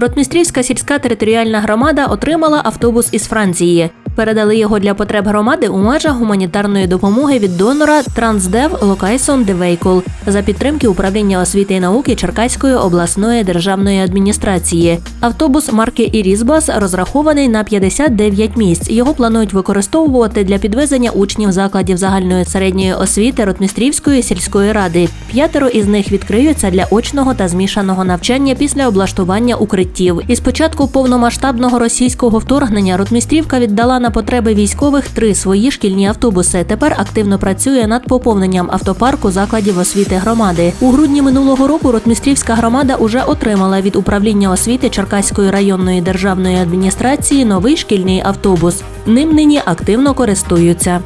Ротмістрівська сільська територіальна громада отримала автобус із Франції. Передали його для потреб громади у межах гуманітарної допомоги від донора Трансдев Локайсон Девейкул за підтримки управління освіти і науки Черкаської обласної державної адміністрації. Автобус марки Ірізбас розрахований на 59 місць. Його планують використовувати для підвезення учнів закладів загальної середньої освіти Ротмістрівської сільської ради. П'ятеро із них відкриються для очного та змішаного навчання після облаштування укриттів. Із початку повномасштабного російського вторгнення Ротмістрівка віддала на потреби військових три свої шкільні автобуси. Тепер активно працює над поповненням автопарку закладів освіти громади. У грудні минулого року Ротмістрівська громада уже отримала від управління освіти Черкаської районної державної адміністрації новий шкільний автобус. Ним нині активно користуються.